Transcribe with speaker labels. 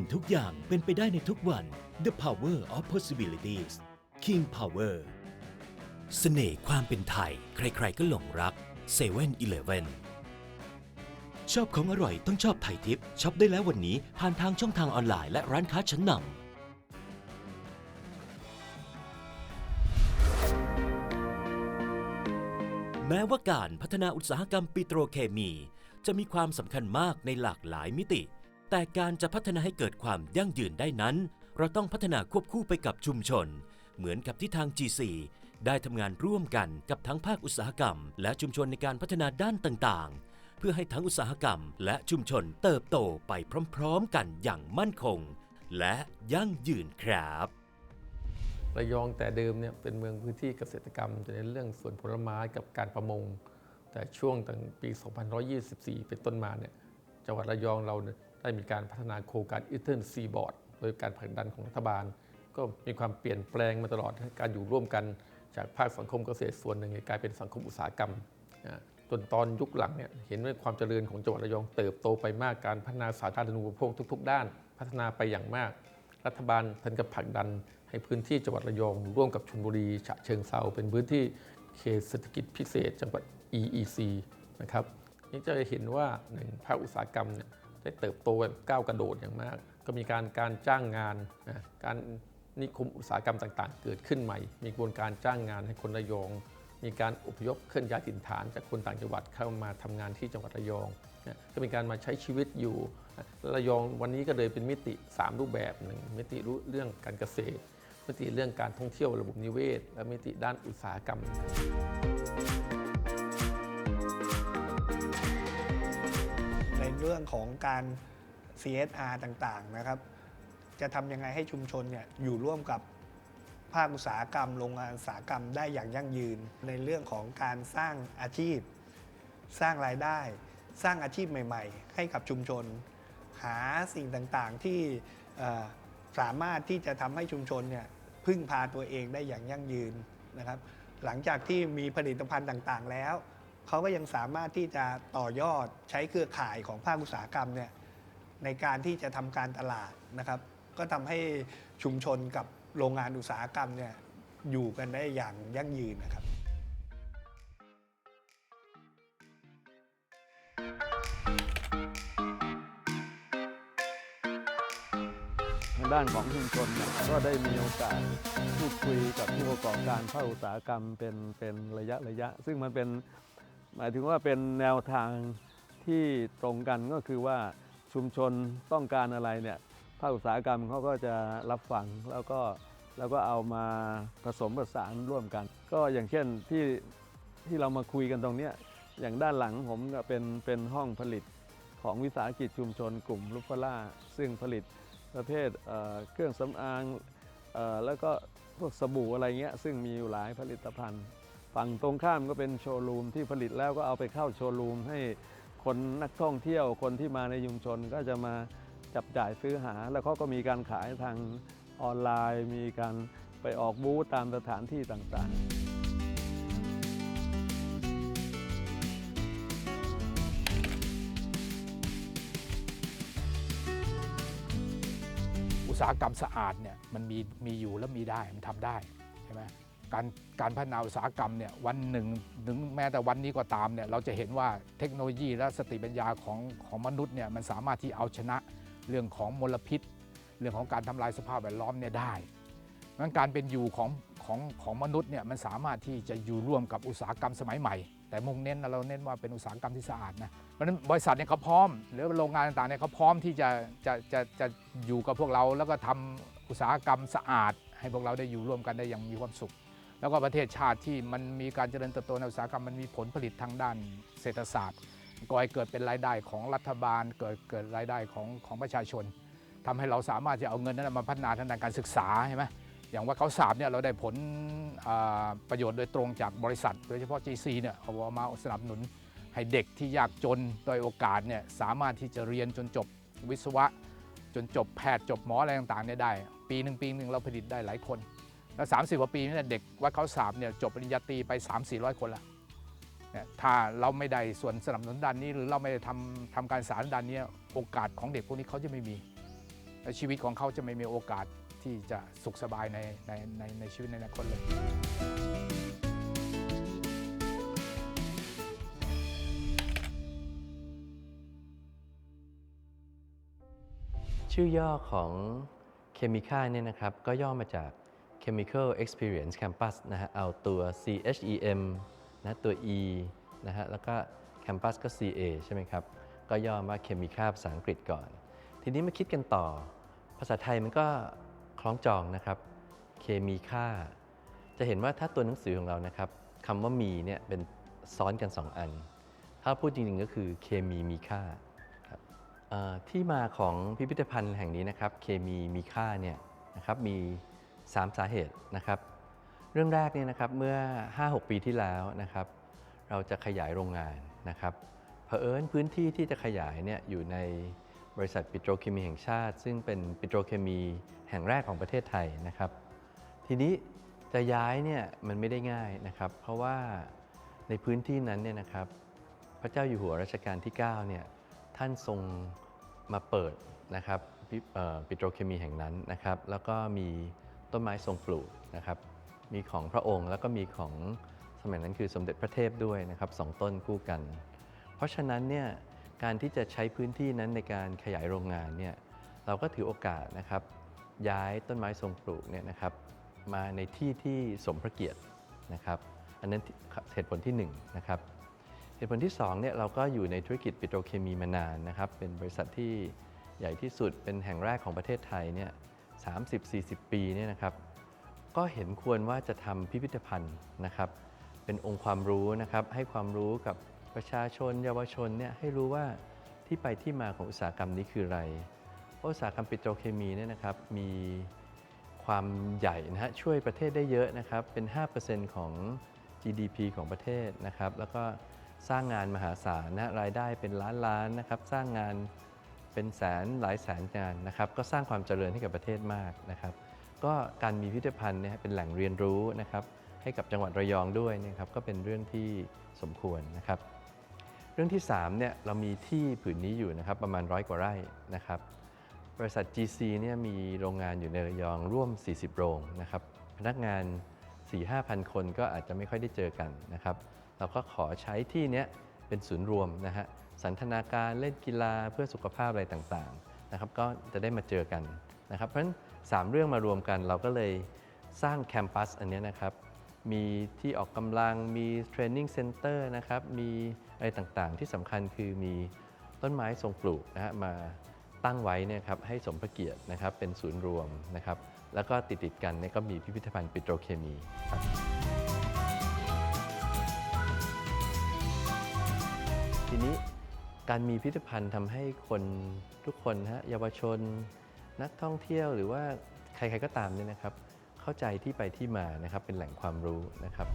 Speaker 1: ำทุกอย่างเป็นไปได้ในทุกวัน The Power of Possibilities King Power เสน่ห์ความเป็นไทย ใครๆก็หลงรัก7 e เ e ่ e อชอบของอร่อยต้องชอบไทยทิปช็อปได้แล้ววันนี้ผ่านทางช่องทางออนไลน์และร้านค้าชั้นนำแม้ว่าการพัฒนาอุตสาหกรรมปิโตรเคมี จะมีความสำคัญมากในหลากหลายมิติ แต่การจะพัฒนาให้เกิดความยั่งยืนได้นั้น เราต้องพัฒนาควบคู่ไปกับชุมชน เหมือนกับที่ทาง G4 ได้ทำงานร่วมกันกับทั้งภาคอุตสาหกรรม และชุมชนในการพัฒนาด้านต่างๆ เพื่อให้ทั้งอุตสาหกรรม และชุมชนเติบโตไปพร้อม ๆ กันอย่างมั่นคง และยั่งยืนครับ
Speaker 2: ระยองแต่เดิมเนี่ยเป็นเมืองพื้นที่เกษตรกรรมจะเน้นเรื่องสวนผลไม้กับการประมง แต่ช่วงตั้งปี 2124 เป็นต้นมาเนี่ยจังหวัดระยองเราเได้มีการพัฒนาโครงการอิ t เทิร์นซีบอร์ดโดยการผลักดันของรัฐบาล ก็มีความเปลี่ยนแปลงมาตลอดการอยู่ร่วมกันจากภาคสังคมเกษตรส่วนหนึ่งกลายเป็นสังคมอุตสาหกรรมจนตอนยุคหลังเนี่ยเห็นว่าความเจริญของจังหวัดระยองเติบโตไปมากการพัฒนาสาธารณูปโภคทุก ๆ ด้าน พัฒนาไปอย่างมาก รัฐบาลท่านก็ผลักดัน ให้พื้นที่จังหวัดระยอง ร่วมกับชลบุรีฉะเชิงเซาเป็นพื้นที่เขตเศรษฐกิจพิเศษ จังหวัด EEC นะครับนี่จะเห็นว่าหนึ่งภาคอุตสาหกรรมเนี่ย ได้เติบโตแบบก้าวกระโดดอย่างมาก ก็มีการการจ้างงานนะการนิคมอุตสาหกรรมต่างๆ เกิดขึ้นใหม่ มีกระบวนการจ้างงานให้คนระยอง มีการอพยพเคลื่อนย้ายถิ่นฐานจากคนต่างจังหวัดเข้ามาทำงานที่จังหวัดระยองนะก็มีการมาใช้ชีวิตอยู่ระยองวันนี้ก็เลยเป็นมิติ 3 รูปแบบหนึ่งมิติรู้เรื่องการเกษตรมิติเรื่องการท่องเที่ยวระบบนิเวศ และมิติด้านอุตสาหกรรม
Speaker 3: เรื่องของการ CSR ต่างๆนะครับ จะทำยังไงให้ชุมชนเนี่ยอยู่ร่วมกับภาคอุตสาหกรรมโรงงานอุตสาหกรรมได้อย่างยั่งยืน ในเรื่องของการสร้างอาชีพ สร้างรายได้ สร้างอาชีพใหม่ ๆ ให้กับชุมชน หาสิ่งต่างๆที่สามารถที่จะทำให้ชุมชนเนี่ยพึ่งพาตัวเองได้อย่างยั่งยืนนะครับ หลังจากที่มีผลิตภัณฑ์ต่างๆแล้ว เขาก็ยังสามารถที่จะต่อยอดใช้เครือข่ายของภาคอุตสาหกรรมเนี่ยในการที่จะทำการตลาดนะครับ ก็ทำให้ชุมชนกับโรงงานอุตสาหกรรมเนี่ยอยู่กันได้อย่างยั่งยืนนะครับ
Speaker 4: ด้านของชุมชนก็ได้มีโอกาสพูดคุยกับผู้ประกอบการภาคอุตสาหกรรมเป็นเป็นระยะระยะ ซึ่งมันเป็น หมายถึงว่าเป็นแนวทางที่ตรงกันก็คือว่าชุมชนต้องการอะไรเนี่ยภาคอุตสาหกรรมเขาก็จะรับฟังแล้วก็แล้วก็เอามาผสมผสานร่วมกัน ก็อย่างเช่นที่ที่เรามาคุยกันตรงเนี้ยอย่างด้านหลังผมก็เป็นเป็นห้องผลิตของวิสาหกิจชุมชนกลุ่มลูฟล่า ซึ่งผลิตประเภทเเครื่องสำอางอแล้วก็พวกสบู่อะไรเงี้ยซึ่งมีอยู่หลายผลิตภัณฑ์ ฝั่งตรงข้ามก็เป็นโชว์รูมที่ผลิตแล้วก็เอาไปเข้าโชว์รูมให้คนนักท่องเที่ยวคนที่มาในชุมชนก็จะมาจับจ่ายซื้อหา แล้วเขาก็มีการขายทางออนไลน์ มีการไปออกบูธตามสถานที่ต่างๆ
Speaker 5: อุตสาหกรรมสะอาดเนี่ยมันมีมีอยู่และมีได้มันทำได้ใช่ไหม การการพัฒนาอุตสาหกรรมเนี่ยวันหนึ่งถึงแม้แต่วันนี้ก็ตามเนี่ยเราจะเห็นว่าเทคโนโลยีและสติปัญญาของของมนุษย์เนี่ยมันสามารถที่เอาชนะเรื่องของมลพิษ เรื่องของการทำลายสภาพแวดล้อมเนี่ยได้งั้นการเป็นอยู่ของของของมนุษย์เนี่ยมันสามารถที่จะอยู่ร่วมกับอุตสาหกรรมสมัยใหม่ แต่มุ่งเน้นเราเน้นว่าเป็นอุตสาหกรรมที่สะอาดนะเพราะฉะนั้นบริษัทเนี่ยเขาพร้อม หรือโรงงานต่างๆเนี่ยเขาพร้อมที่จะจะจะจะอยู่กับพวกเราแล้วก็ทำอุตสาหกรรมสะอาด ให้พวกเราได้อยู่ร่วมกันได้อย่างมีความสุข แล้วก็ประเทศชาติที่มันมีการเจริญเติบโตในอุตสาหกรรมมันมีผลผลิตทางด้านเศรษฐศาสตร์ก่อให้เกิดเป็นรายได้ของรัฐบาล เกิดเกิดรายได้ของของประชาชนทำให้เราสามารถจะเอาเงินนั้นมาพัฒนาทางด้านการศึกษาใช่ไหมอย่างว่าเขาสาบเนี่ยเราได้ผลประโยชน์โดยตรงจากบริษัท โดยเฉพาะ GC เนี่ยเอามาสนับสนุนให้เด็กที่ยากจนโดยโอกาสเนี่ยสามารถที่จะเรียนจนจบวิศวะ จนจบแพทย์จบหมออะไรต่างๆเนี่ยได้ ปีหนึ่งปีหนึ่งเราผลิตได้หลายคน แล้ว30กว่าปีนี่เด็กวัดเขาสาบเนี่ยจบปริญญาตรีไป3 4 0 0คนละเนี่ยถ้าเราไม่ได้ส่วนสนับสนุนด้านนี้ หรือเราไม่ได้ทำทำการศึกษาด้านนี้โอกาสของเด็กพวกนี้เขาจะไม่มีและชีวิตของเขาจะไม่มีโอกาสที่จะสุขสบายในในในในชีวิตในอนาคตเลย
Speaker 6: ชื่อย่อของเคมีค่าเนี่ยนะครับก็ย่อมาจาก Chemical Experience Campus นะฮะเอาตัว CHEM นะตัว E นะฮะแล้วก็ Campus ก็ CA ใช่ไหมครับ ก็ย่อมาเคมีค่าภาษาอังกฤษก่อน ทีนี้มาคิดกันต่อ ภาษาไทยมันก็คล้องจองนะครับ เคมีค่า จะเห็นว่าถ้าตัวหนังสือของเรานะครับคำว่ามีเนี่ยเป็นซ้อนกัน 2 อัน ถ้าพูดจริงๆก็คือเคมีมีค่าที่มาของพิพิธภัณฑ์แห่งนี้นะครับ เคมีมีค่าเนี่ยนะครับมี 3 สาเหตุนะครับ เรื่องแรกเนี่ยนะครับเมื่อ 5-6 ปีที่แล้วนะครับ เราจะขยายโรงงานนะครับเผอิญพื้นที่ที่จะขยายเนี่ยอยู่ในบริษัทปิโตรเคมีแห่งชาติ ซึ่งเป็นปิโตรเคมีแห่งแรกของประเทศไทยนะครับ ทีนี้จะย้ายเนี่ยมันไม่ได้ง่ายนะครับ เพราะว่าในพื้นที่นั้นเนี่ยนะครับ พระเจ้าอยู่หัวรัชกาลที่9เนี่ยท่านทรงมาเปิดนะครับปิเอ่อปิโตรเคมีแห่งนั้นนะครับ แล้วก็มี ต้นไม้ทรงปลูกนะครับ มีของพระองค์แล้วก็มีของสมัยนั้นคือสมเด็จพระเทพด้วยนะครับสองต้นคู่กัน เพราะฉะนั้นเนี่ยการที่จะใช้พื้นที่นั้นในการขยายโรงงานเนี่ยเราก็ถือโอกาสนะครับย้ายต้นไม้ทรงปลูกเนี่ยนะครับมาในที่ที่สมพระเกียรตินะครับ อันนั้นเหตุผลที่หนึ่งนะครับเหตุผลที่2เนี่ยเราก็อยู่ในธุรกิจปิโตรเคมีมานานนะครับ เป็นบริษัทที่ใหญ่ที่สุดเป็นแห่งแรกของประเทศไทยเนี่ย 30-40 ปีเนี่ยนะครับ ก็เห็นควรว่าจะทำพิพิธภัณฑ์นะครับ เป็นองค์ความรู้นะครับ ให้ความรู้กับประชาชนเยาวชนเนี่ยให้รู้ว่าที่ไปที่มาของอุตสาหกรรมนี้คืออะไรเพราะอุตสาหกรรมปิโตรเคมีเนี่ยนะครับมีความใหญ่นะฮะช่วยประเทศได้เยอะนะครับเป็น 5%ของ GDP ของประเทศนะครับ แล้วก็สร้างงานมหาศาลนะรายได้เป็นล้านล้านนะครับ สร้างงาน เป็นแสนหลายแสนงานนะครับ ก็สร้างความเจริญให้กับประเทศมากนะครับ ก็การมีพิพิธภัณฑ์เนี่ยเป็นแหล่งเรียนรู้นะครับให้กับจังหวัดระยองด้วยนะครับก็เป็นเรื่องที่สมควรนะครับ เรื่องที่3เนี่ยเรามีที่ผืนนี้อยู่นะครับประมาณร้อยกว่าไร่นะครับ บริษัท GC เนี่ยมีโรงงานอยู่ในระยองร่วม 40 โรงนะครับ พนักงาน 4-5,000 คนก็อาจจะไม่ค่อยได้เจอกันนะครับ เราก็ขอใช้ที่เนี้ยเป็นศูนย์รวมนะฮะ สันทนาการเล่นกีฬาเพื่อสุขภาพอะไรต่างๆนะครับก็จะได้มาเจอกันนะครับเพราะฉะนั้น3เรื่องมารวมกันเราก็เลยสร้างแคมปัสอันนี้นะครับมีที่ออกกำลังมีเทรนนิ่งเซ็นเตอร์นะครับมีอะไรต่างๆ ที่สำคัญคือมีต้นไม้ทรงปลูกนะฮะมาตั้งไว้เนี่ยครับให้สมพระเกียรตินะครับเป็นศูนย์รวมนะครับแล้วก็ติดๆกันเนี่ยก็มีพิพิธภัณฑ์ปิโตรเคมีครับทีนี้ การมีพิพิธภัณฑ์ทำให้คนทุกคนฮะเยาวชน นักท่องเที่ยวหรือว่าใครๆก็ตามเนี่ยนะครับ เข้าใจที่ไปที่มานะครับเป็นแหล่งความรู้นะครับ